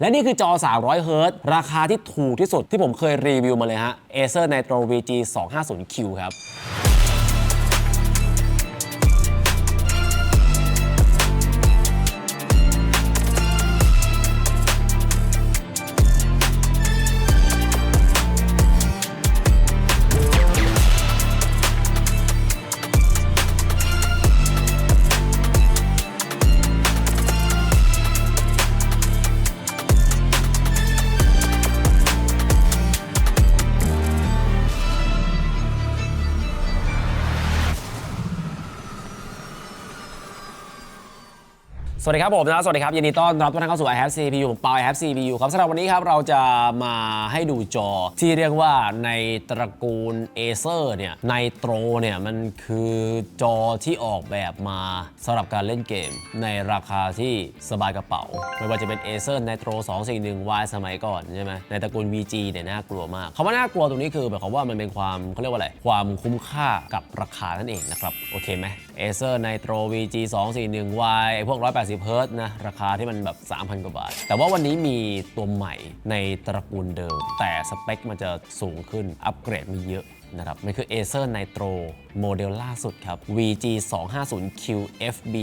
และนี่คือจอ 300 เฮิรตซ์ราคาที่ถูกที่สุดที่ผมเคยรีวิวมาเลยฮะ Acer Nitro VG 250Q ครับ สวัสดีครับผมนะสวัสดีครับยินดีต้อนรับทุกท่านเข้าสู่ i have CPU ผมเปา i have CPU ครับสำหรับวันนี้ครับเราจะมาให้ดูจอที่เรียกว่าในตระกูล Acer เนี่ยในโตรเนี่ยมันคือจอที่ออกแบบมาสำหรับการเล่นเกม ในราคาที่สบายกระเป๋า ไม่ว่าจะเป็น Acer Nitro 241Y สมัยก่อนใช่ไหมในตระกูล VG เนี่ยน่ากลัวมากคำว่าน่ากลัวตรงนี้คือหมายความว่ามันเป็นความเขาเรียกว่าอะไรความคุ้มค่ากับราคานั่นเองนะครับโอเคไหม เอเซอร์ไนโตร VG 241Y ไอพวก 180เฮิรตซ์นะ ราคาที่มันแบบ 3,000 กว่าบาท แต่ว่าวันนี้มีตัวใหม่ในตระกูลเดิม แต่สเปคมันจะสูงขึ้น อัปเกรดมีเยอะ นะครับมันคือ Acer Nitro โมเดลล่าสุดครับ VG 250Q FB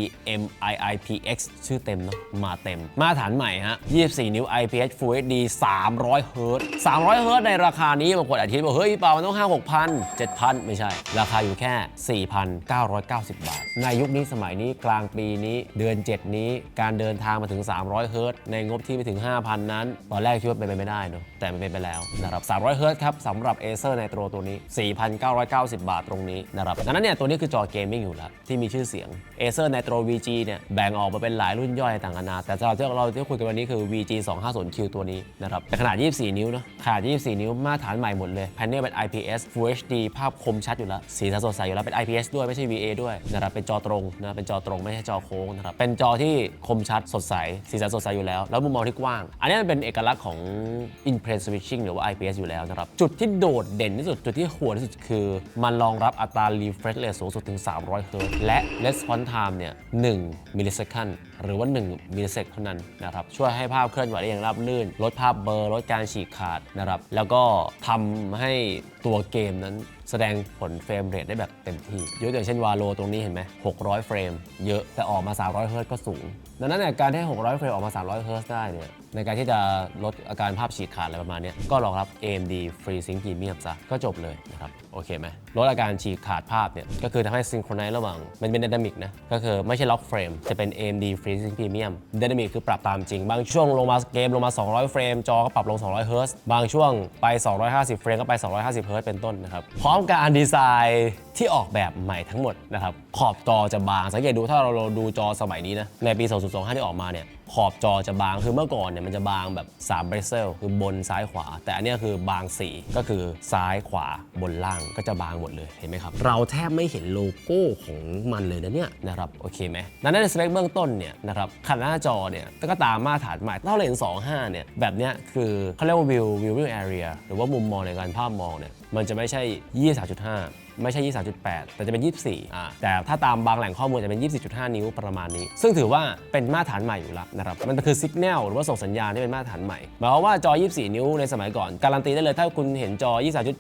MIIPX ชื่อเต็มเนาะมาเต็ม มาตรฐานใหม่ฮะ 24 นิ้ว IPS Full HD 300เฮิรตซ์300เฮิรตในราคานี้บางคนอาจจะคิดว่า เฮ้ยเปล่ามันต้อง 5 6,000 7,000 ไม่ใช่ ราคาอยู่แค่ 4,990 บาท ในยุคนี้สมัยนี้กลางปีนี้เดือน 7 นี้การเดินทางมาถึง 300เฮิรตในงบที่ไม่ถึง 5,000 นั้น ตอนแรกคิดว่าเป็นไปไม่ได้เนอะแต่มันเป็นไปแล้วนะครับ300เฮิรตครับสำหรับ Acer Nitro ตัวนี้4,990 บาทตรงนี้นะครับดังนั้นเนี่ยตัวนี้คือจอเกมมิ่งอยู่แล้ว ที่มีชื่อเสียง Acer Nitro VG เนี่ยแบ่งออกมาเป็นหลายรุ่นย่อยต่างกันนาแต่สำหรับที่เราที่คุยกันวันนี้คือ VG 250Q ตัวนี้นะครับแต่ขนาด 24 นิ้วเนะขนาด 24 นิ้วมาตรฐานใหม่หมดเลยแพนเนลเป็น IPS Full HD ภาพคมชัดอยู่แล้ว สีสันสดใสอยู่แล้วเป็น IPS ด้วยไม่ใช่ VA ด้วยนะครับเป็นจอตรงนะเป็นจอตรงไม่ใช่จอโค้งนะครับเป็นจอที่คมชัดสดใสสีสันสดใสอยู่แล้ว แล้วมุมมองที่กว้าง อันนี้มันเป็นเอกลักษณ์ของ In Plane Switching หรือว่า IPS อยู่แล้วนะครับจุดที่โดดเด่นที่สุดจุดที่หัวที่สุดคือ มันรองรับอัตรา refresh rate สูงสุดถึง 300 เฮิรตซ์และ response time เนี่ย1 millisecond หรือว่า1 m i l l i s e c เท่านั้นนะครับ ช่วยให้ภาพเคลื่อนไหวได้อย่างราบรื่น ลดภาพเบลอลดการฉีกขาดนะครับ แล้วก็ทำให้ตัวเกมนั้นแสดงผลเฟรมเรทได้แบบเต็มที่ยกตัวอย่างเช่นวาโลตรงนี้เห็นไหม 600 เฟรม เยอะแต่ออกมา 300 เฮิรตซ์ก็สูง ดังนั้นการที่ 600 เฟรมออกมา 300 เฮิรตซ์ได้เนี่ย ในการที่จะลดอาการภาพฉีกขาดอะไรประมาณนี้ก็รองรับ AMD FreeSync Premium ซะก็จบเลยนะครับ โอเคไหมลดอาการฉีกขาดภาพเนี่ย ก็คือทำให้ซิงโครไนซ์ระหว่าง มันเป็น Dynamic นะ ก็คือไม่ใช่ล็อกเฟรม จะเป็น AMD FreeSync Premium Dynamic คือปรับตามจริง บางช่วงลงมาเกมลงมา 200 เฟรม จอก็ปรับลง 200 เฮิร์ตซ์บางช่วงไป 250 เฟรมก็ไป 250 เฮิร์ตซ์เป็นต้นนะครับ พร้อมการดีไซน์ที่ออกแบบใหม่ทั้งหมดนะครับ ขอบจอจะบาง สังเกตดูถ้าเราดูจอสมัยนี้นะ ในปี 2025 ที่ออกมาเนี่ย ขอบจอจะบางคือเมื่อก่อนเนี่ยมันจะบางแบบ3เบรเซลคือบนซ้ายขวา แต่อันนี้คือบาง4ก็คือซ้ายขวาบนล่างก็จะบางหมดเลยเห็นไหมครับ เราแทบไม่เห็นโลโก้ของมันเลยนะเนี่ยนะครับโอเคไหมดังนั้นในสเปคเบื้องต้นเนี่ยนะครับขนาดหน้าจอเนี่ยก็ตามมาตรฐานใหม่ถ้าเราเห็น25 เนี่ยแบบเนี้ยคือเขาเรียกว่าวิววิววิวแอเรียหรือว่ามุมมองในการภาพมองเนี่ยมันจะไม่ใช่ 23.5 ไม่ใช่ 23.8 แต่จะเป็น 24อ่าแต่ถ้าตามบางแหล่งข้อมูลจะเป็น 24.5 นิ้วประมาณนี้ ซึ่งถือว่าเป็นมาตรฐานใหม่อยู่แล้วนะครับ มันคือสัญญาณหรือว่าส่งสัญญาณที่เป็นมาตรฐานใหม่หมายความว่าจอ 24 นิ้วในสมัยก่อน การันตีได้เลยถ้าคุณเห็นจอ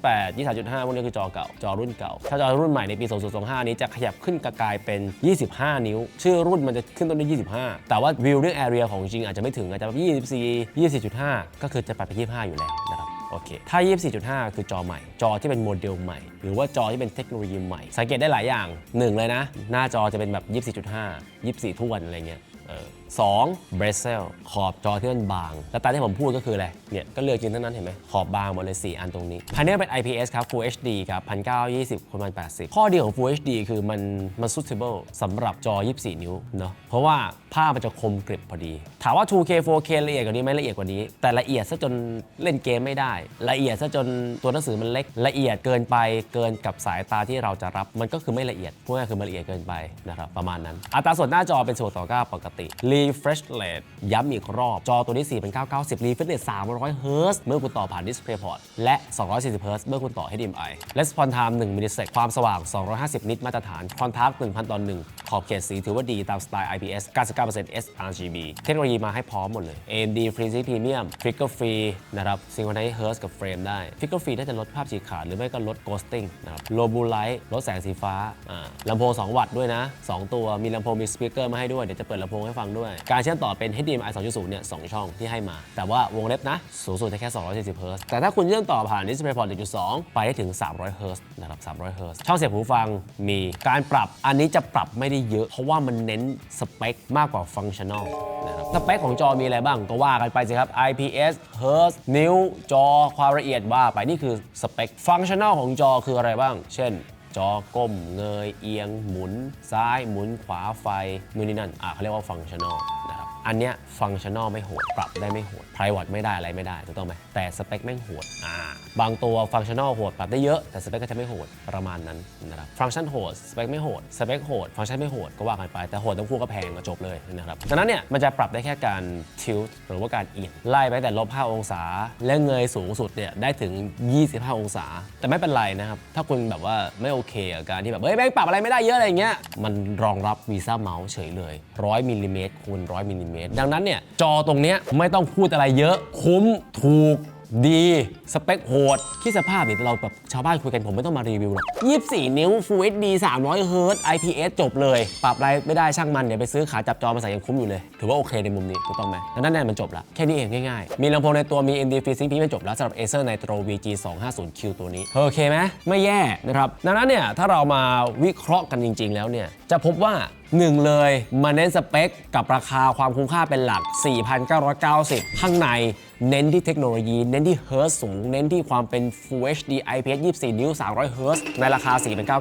23.8 23.5 พวกนี้คือจอเก่า จอรุ่นเก่า ถ้าจอรุ่นใหม่ในปี 2025 นี้จะขยับขึ้นกลายเป็น 25 นิ้ว ชื่อรุ่นมันจะขึ้นต้นด้วย 25 แต่ว่าวิวเรื่องแอเรียของจริงอาจจะไม่ถึงอาจจะแบบ24 24.5ก็คือจะไปไป25 อยู่แล้วนะครับ โอเค ถ้า 24.5 คือจอใหม่ จอที่เป็นโมเดลใหม่ หรือว่าจอที่เป็นเทคโนโลยีใหม่ สังเกตได้หลายอย่าง1เลยนะ หน้าจอจะเป็นแบบ 24.5 24 ทุกวันอะไรเงี้ย เออ สองเบรเซลขอบจอที่มันบาง แล้วตามที่ผมพูดก็คืออะไร เนี่ยก็เลือกจริงทั้งนั้นเห็นไหมขอบบางหมดเลย 4 อันตรงนี้ภายในเป็น IPS ครับ Full HD ครับ1920คูณ1080 ข้อดีของ Full HD คือมันมัน suitable สำหรับจอ 24 นิ้วเนาะเพราะว่าภาพมันจะคมกริบพอดี ถามว่า 2K 4K ละเอียดกว่านี้ไหมละเอียดกว่านี้ แต่ละเอียดซะจนเล่นเกมไม่ได้ ละเอียดซะจนตัวหนังสือมันเล็ก ละเอียดเกินไปเกินกับสายตาที่เราจะรับมันก็คือไม่ละเอียดพูดง่ายคือมันละเอียดเกินไปนะครับประมาณนั้นอัตราส่วนหน้าจอเป็นส่วนต่อ9ปกติ refresh rate ย้ำอีกรอบ จอตัวนี้ 4990 refresh rate 300เฮิร์ตเมื่อคุณต่อผ่าน display port และ 240เฮิร์ตเมื่อคุณต่อ HDMI response time 1 millisecond ความสว่าง 250 นิตมาตรฐาน contrast 1000ต่อ1ขอบเขตสีถือว่าดีตามสไตล์ IPS 99% sRGB เทคโนโลยีมาให้พร้อมหมดเลย AMD Freezy Premium Flicker Free นะครับ Synchronize Hertz กับเฟรมได้ Flicker Free น่าจะลดภาพฉีกขาดหรือไม่ก็ลด ghosting นะครับ Low Blue Light ลดแสงสีฟ้าลำโพง 2 วัตต์ด้วยนะ 2 ตัวมีลำโพงมีสปีกเกอร์มาให้ด้วย เดี๋ยวจะเปิดลำโพงให้ฟังด้วยการเชื่อมต่อเป็น HDMI 2.0 เนี่ย2ช่องที่ให้มา แต่ว่าวงเล็บนะ สูงสุดได้แค่ 240 Hz แต่ถ้าคุณเชื่อมต่อผ่าน DisplayPort 1.2 ไปได้ถึง 300 Hz นะครับ 300 Hz ช่องเสียบหูฟังมีการปรับ อันนี้จะปรับไม่ได้เยอะ เพราะว่ามันเน้นสเปคมากกว่าฟังชั่นอลนะครับ สเปคของจอมีอะไรบ้างก็ว่ากันไปสิครับ IPS Hertz นิ้ว จอ ความละเอียดว่าไปนี่คือสเปค ฟังชั่นอลของจอคืออะไรบ้าง เช่น จอก้มเงยเอียง หมุน ซ้ายหมุนขวาไฟนู่นนี่นั่นอะเขาเรียกว่าฟังชั่นอลนะครับอันเนี้ยฟังชั่นอลไม่โหด ปรับได้ไม่โหดไพรวัตไม่ได้อะไรไม่ได้ถูกต้องไหมแต่สเปคแม่งโหดอ่าบางตัวฟังชั่นอลโหดปรับได้เยอะแต่สเปคก็จะไม่โหดประมาณนั้นนะครับฟังชั่นโหดสเปคไม่โหดสเปคโหดฟังชั่นไม่โหดก็ว่ากันไปแต่โหดทั้งคู่ก็แพงก็จบเลยนะครับดังนั้นเนี่ยมันจะปรับได้แค่การทิลต์หรือว่าการเอียงไล่ไปแต่ลบ5องศา และเงยสูงสุดเนี่ยได้ถึง 25 องศา แต่ไม่เป็นไรนะครับถ้าคุณแบบว่าไม่โอเคกับการที่แบบเฮ้ยแม่งปรับอะไรไม่ได้เยอะอะไรอย่างเงี้ยมันรองรับวีซ่าเมาส์เฉยเลย100มิลลิเมตรคูณ100มิลลิเมตรดังนั้นเนี่ยจอตรงเนี้ยไม่ต้องพูดอะไรเยอะคุ้มถูก ดีสเปคโหดที่สภาพเนี่ยเราแบบชาวบ้านคุยกันผมไม่ต้องมารีวิวหรอก24 นิ้ว Full HD 300 Hz IPS จบเลย ปรับอะไรไม่ได้ช่างมันเดี๋ยวไปซื้อขาจับจอมาใส่ยังคุ้มอยู่เลย ถือว่าโอเคในมุมนี้ถูกต้องไหมดังนั้นเนี่ยมันจบละแค่นี้เองง่ายๆ มีลำโพงในตัวมี ND FreeSync พี่ไม่จบแล้วสำหรับ Acer Nitro VG 250Q ตัวนี้โอเคไหมไม่แย่นะครับดังนั้นเนี่ยถ้าเรามาวิเคราะห์กันจริง ๆ แล้วเนี่ยจะพบว่าหนึ่งเลยมาเน้นสเปคกับราคาความคุ้มค่าเป็นหลัก 4,990 ข้างในเน้นที่เทคโนโลยี เน้นที่เฮิร์ตสูง เน้นที่ความเป็น Full HD IPS 24 นิ้ว 300 Hz ในราคา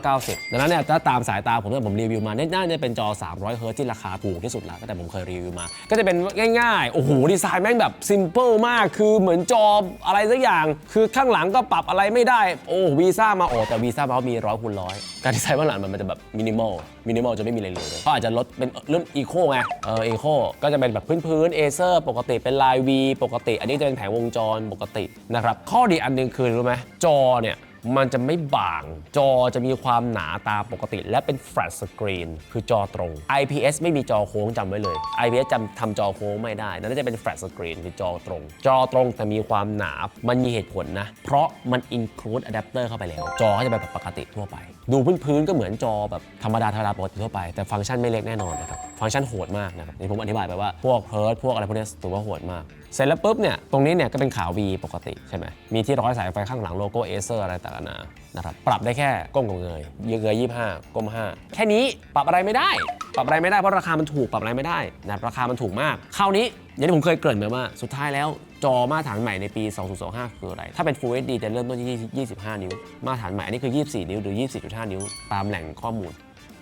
4,990 ดังนั้นเนี่ยถ้าตามสายตาผมเนี่ยผมรีวิวมาน่าจะเป็นจอ 300 Hz ที่ราคาถูกที่สุดแล้วตั้งแต่ผมเคยรีวิวมา ก็จะเป็นง่ายๆ โอ้โห ดีไซน์แม่งแบบซิมเ l ิลมาก คือเหมือนจออะไรสักอย่าง คือข้างหลังก็ปรับอะไรไม่ได้ โอ้วีซ่ามาโอ้แต่วีซ่ามามีร้อยคูณร้อยการดีไซน์เบื้องหลังมันจะแบบมินิมอลมินิมอลจะไม่มีอะไรเลยเขาอาจจะลดเป็นรุ่นอีโคไง เอออีโคก็จะเป็นแบบพื้นๆเอเซอร์ปกติเป็นลาย V ปกติ อันนี้จะเป็นแผงวงจรปกตินะครับ ข้อดีอันหนึงคือรู้ไหมจอเนี่ย มันจะไม่บาง จอจะมีความหนาตามปกติ และเป็น flat screen คือจอตรง IPS ไม่มีจอโค้งจำไว้เลย IPS จำทำจอโค้งไม่ได้ นั่นจะเป็น flat screen คือจอตรง จอตรงแต่มีความหนา มันมีเหตุผลนะ เพราะมัน include adapter เข้าไปแล้ว จอก็จะเป็นแบบปกติทั่วไป ดูพื้นๆก็เหมือนจอแบบธรรมดาธรรมดาปกติทั่วไป แต่ฟังก์ชันไม่เล็กแน่นอนนะครับ ฟังก์ชันโหดมากนะครับนี่ผมอธิบายไปว่าพวกเฮิร์ตพวกอะไรพวกนี้ถือว่าโหดมาก เสร็จแล้วปุ๊บเนี่ยตรงนี้เนี่ยก็เป็นขาว V ปกติใช่ไหมมีที่ร้อยสายไฟข้างหลังโลโก้เอเซอร์อะไรต่างๆนะครับปรับได้แค่ก้มกับเงยยืเงย25ก้ม5แค่นี้ปรับอะไรไม่ได้ ปรับอะไรไม่ได้เพราะราคามันถูกปรับอะไรไม่ได้นะราคามันถูกมากคราวนี้อย่างที่ผมเคยเกริ่นไปว่าสุดท้ายแล้วจอมาตรฐานใหม่ในปี 2025 คืออะไร ถ้าเป็น Full HD จะเริ่มต้นที่ 25 นิ้ว มาตรฐานใหม่อันนี้คือ 24 นิ้ว หรือ 24.5 นิ้ว ตามแหล่งข้อมูล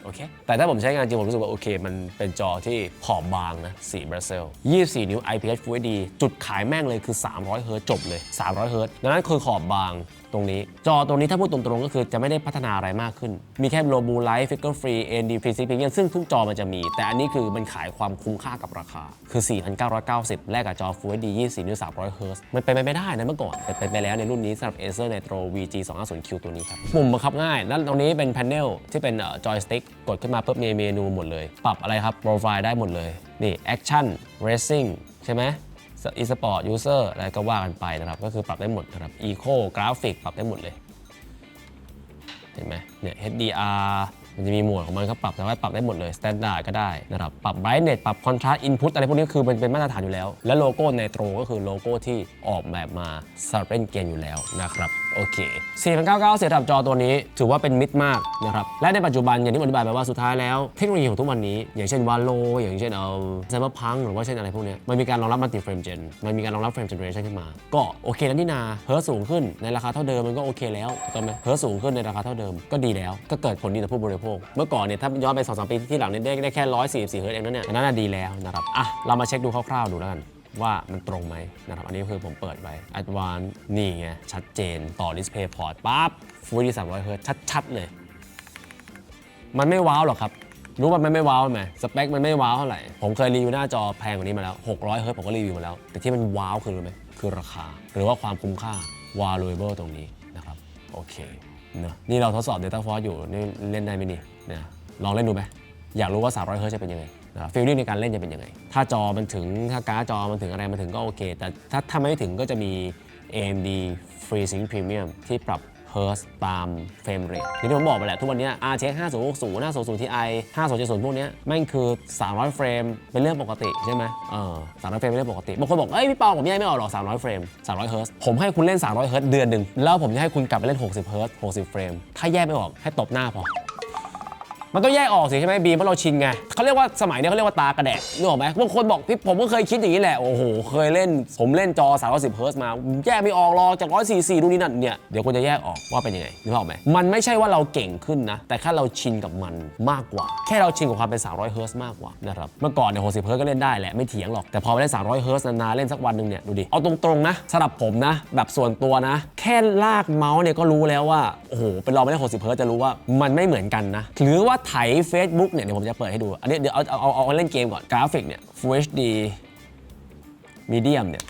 โอเค แต่ถ้าผมใช้งานจริง ผมรู้สึกว่า โอเค มันเป็นจอที่ขอบบางนะสีบราเซล24 นิ้ว IPS Full HD จุดขายแม่งเลยคือ 300 เฮิร์ตจบเลย 300 เฮิร์ตซ์ดังนั้นคือขอบบาง ตรงนี้ จอตรงนี้ถ้าพูดตรงๆ ก็คือจะไม่ได้พัฒนาอะไรมากขึ้น มีแค่โลบูไลท์ฟิกเกอร์ฟรี AMD Free Sync Premium ซึ่งทุกจอมันจะมี แต่อันนี้คือมันขายความคุ้มค่ากับราคา คือ 4,990 แลกกับจอ Full HD 24นิ้ว300เฮิร์ตซ์มันเป็นไปไม่ได้นะเมื่อก่อนแต่เป็นไปแล้วในรุ่นนี้สำหรับ Acer Nitro VG 250Q ตัวนี้ครับปุ่มบังคับง่ายแล้วตรงนี้เป็นแพนเนลที่เป็นจอยสติ๊กกดขึ้นมาปุ๊บมีเมนูหมดเลย ปรับอะไรครับโปรไฟล์ได้หมดเลยนี่ Action Racing ใช่ไหม เซอร์อะไรก็ว่ากันไปนะครับ ก็คือปรับได้หมดนะครับ Eco กราฟิกปรับได้หมดเลย เห็นไหมเนี่ย HDR มันจะมีหมวดของมันก็ปรับแต่ว่าปรับได้หมดเลย Standard ก็ได้นะครับปรับ Brightness ปรับ Contrast Input อะไรพวกนี้คือมันเป็นมาตรฐานอยู่แล้ว และโลโก้ในตรงก็คือโลโก้ที่ออกแบบมาสำหรับเล่นเกมอยู่แล้วนะครับโอเค499เสียบจอตัวนี้ถือว่าเป็นมิดมากนะครับและในปัจจุบันอย่างที่อธิบายไปว่าสุดท้ายแล้วเทคโนโลยีของทุกวันนี้ อย่างเช่นวาโลอย่างเช่นเอ่อไซเบอร์พังหรือว่าเช่นอะไรพวกนี้มันมีการรองรับมัลติเฟรมเจนมันมีการรองรับเฟรมเจเนเรชันขึ้นมา ก็โอเคแล้วนี่นาเฮิร์สูงขึ้นในราคาเท่าเดิมมันก็โอเคแล้วถูกต้องไหมเฮิร์สูงขึ้นในราคาเท่าเดิมก็ดีแล้ว ก็เกิดผลดีต่อผู้บริโภคเมื่อก่อนเนี่ยถ้าย้อนไป2อสปีที่หลังเนี่ยได้ได้แค่144เฮิร์ตเองนั่นเนี่ยอันนั่นนะดีแล้วนะครับอะเรามาเช็คดูคร่าวๆดูแล้วกันว่ามันตรงไหมนะครับ อันนี้คือผมเปิดไว้ Advanced นี่ไง ชัดเจนต่อ Display Port ปั๊บ Full HD 300 Hz ชัด ๆ เลย มันไม่ว้าวหรอกครับ รู้ว่ามันไม่ว้าวไหมสเปคมันไม่ว้าวเท่าไหร่ ผมเคยรีวิวหน้าจอแพงกว่านี้มาแล้ว 600เฮิร์ตผมก็รีวิวมาแล้ว แต่ที่มันว้าวคือรู้ไหมคือราคา หรือว่าความคุ้มค่า valuable ตรงนี้นะครับ โอเค เนอะนี่เราทดสอบ Data Force อยู่นี่เล่นได้ไหมนี่นี่ยลองเล่นดูไหมอยากรู้ว่า 300เฮิร์ตจะเป็นยังไงนะครับฟีลลิ่งในการเล่นจะเป็นยังไง ถ้าจอมันถึงถ้าการ์ดจอมันถึงอะไรมันถึงก็โอเค แต่ถ้าถ้าไม่ถึงก็จะมี AMD FreeSync Premium ที่ปรับ ฮิร์สตามเฟรมเรทที่ผมบอกไปแหละทุกวันนี้ RTX 5060 5060 Ti 5070 พวกนี้แม่งคือ 300 เฟรมเป็นเรื่องปกติใช่ไหมเออ300 เฟรมเป็นเรื่องปกติบางคนบอกเอ้ยพี่เปาผมแยกไม่ออกหรอก 300 เฟรม 300 เฮิร์สผมให้คุณเล่น 300 เฮิร์สเดือนหนึ่งแล้วผมจะให้คุณกลับไปเล่น 60 เฮิร์ส60 เฟรมถ้าแยกไม่ออกให้ตบหน้าพอ มันต้องแยกออกสิใช่ไหมบีมเพราะเราชินไงเขาเรียกว่าสมัยนี้เขาเรียกว่าตากระแดะนึกออกไหมบางคนบอกพี่ผมก็เคยคิดอย่างนี้แหละ โอ้โห เคยเล่น ผมเล่นจอ310เฮิร์ตซ์มา แยกไม่ออกหรอกจาก144ดูนี่นั่นเนี่ย เดี๋ยวคุณจะแยกออกว่าเป็นยังไงนึกออกไหมมันไม่ใช่ว่าเราเก่งขึ้นนะ แต่แค่เราชินกับมันมากกว่า แค่เราชินกับความเป็น300เฮิร์ตซ์มากกว่านะครับ เมื่อก่อนเนี่ย60เฮิร์ตซ์ก็เล่นได้แหละไม่เถียงหรอก แต่พอไปเล่น300เฮิร์ตซ์นานๆเล่นสักวันหนึ่งเนี่ยดูดิ เอาตรงๆนะสำหรับผมนะ แบบส่วนตัวนะ แค่ลากเมาส์เนี่ยก็รู้แล้วว่า โอ้โห เป็นเราไม่ได้60เฮิร์ตซ์จะรู้ว่ามันไม่เหมือนกันนะ หรือว่าไถ Facebook เนี่ยเดี๋ยวผมจะเปิดให้ดู อันนี้เดี๋ยวเอาเอาเอาเอาเล่นเกมก่อนกราฟิกเนี่ย Full HD Medium เนี่ย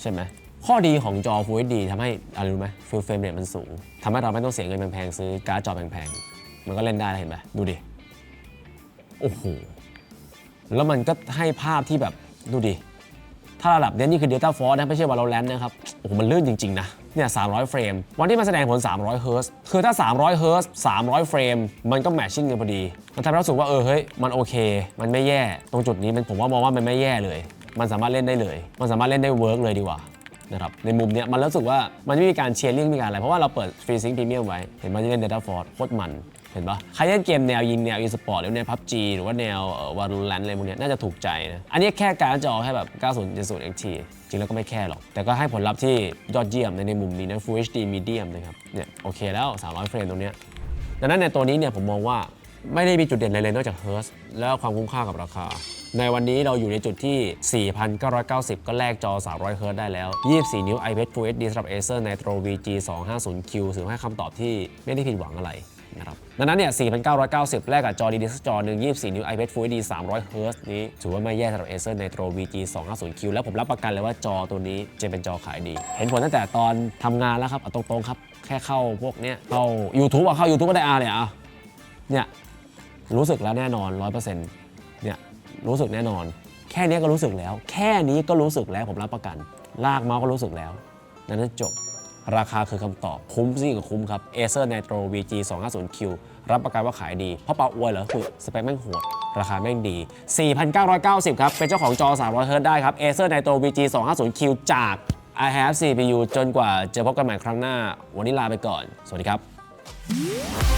ใช่ไหมข้อดีของจอ Full HD ทำให้อะไรรู้ไหมฟิลเฟรมเรทมันสูงทำให้เราไม่ต้องเสียเงินแพงๆซื้อการ์ดจอแพงๆมันก็เล่นได้เห็นไหมดูดิโอ้โหแล้วมันก็ให้ภาพที่แบบดูดิถ้าระดับเนี้ยนี่คือ Delta Force นะไม่ใช่ Valorant นะครับโอ้โหมันลื่นจริงๆนะ เนี่ย300 เฟรม วันที่มันแสดงผล 300 เฮิร์ตคือถ้า 300 เฮิร์ต300 เฟรม มันก็แมทชิ่งกันพอดี มันทำให้เรารู้สึกว่าเออเฮ้ย มันโอเค มันไม่แย่ ตรงจุดนี้มันผมว่ามองว่ามันไม่แย่เลย มันสามารถเล่นได้เลย มันสามารถเล่นได้เวิร์กเลยดีกว่านะครับในมุมเนี้ยมันรู้สึกว่ามันไม่มีการเชียร์ลิงม่มีการอะไร เพราะว่าเราเปิดฟรีซิงพรีเมียมไว้ เห็นมันจะเล่นเดต้าฟอร์ดโคตรมัน เห็นปะใครเล่นเกมแนวยิงแนว e-sport หรือแนว PUBG หรือว่าแนววารูแลนอะไรพวกนี้น่าจะถูกใจนะ อันนี้แค่การจอแค่แบบ9070 XT จริงแล้วก็ไม่แค่หรอก แต่ก็ให้ผลลัพธ์ที่ยอดเยี่ยมในในมุมนี้นะ Full HD Medium นะครับเนี่ยโอเคแล้ว 300 เฟรมตรงเนี้ยดังนั้นในตัวนี้เนี่ยผมมองว่าไม่ได้มีจุดเด่นอะไรเลยนอกจาก Hertz แล้วความคุ้มค่ากับราคา ในวันนี้เราอยู่ในจุดที่ 4,990 ก็แลกจอ 300 Hz ได้แล้ว 24 นิ้ว IPS Full HD สำหรับ Acer Nitro VG 250Q ถือว่าให้คำตอบที่ไม่ได้ผิดหวังอะไรนะครับ ดังนั้นเนี่ย 4,990แลกกับจอดีๆสักจอหนึ่ง24 นิ้ว IPS Full HD 300 Hz นี้ ถือว่าไม่แย่สำหรับ Acer Nitro VG 250Q แล้วผมรับประกันเลยว่าจอตัวนี้จะเป็นจอขายดี เห็นผลตั้งแต่ตอนทำงานแล้วครับเอาตรงๆครับ แค่เข้าพวกเนี้ยเข้า YouTube อะเข้า YouTube ก็ได้อาเลยอะเนี่ย รู้สึกแล้วแน่นอน 100%เนี่ย รู้สึกแน่นอน แค่นี้ก็รู้สึกแล้ว แค่นี้ก็รู้สึกแล้วผมรับประกัน ลากเมาส์ก็รู้สึกแล้วนั่นจบ ราคาคือคำตอบคุ้มสิกับคุ้มครับ Acer Nitro VG 250Q รับประกันว่าขายดี เพราะเปาอวยเหรอคือสเปคแม่งโหด ราคาแม่งดี 4,990 ครับ เป็นเจ้าของจอ 300 Hz ได้ครับ Acer Nitro VG 250Q จาก I have CPU จนกว่าจะพบกันใหม่ครั้งหน้า วันนี้ลาไปก่อน สวัสดีครับ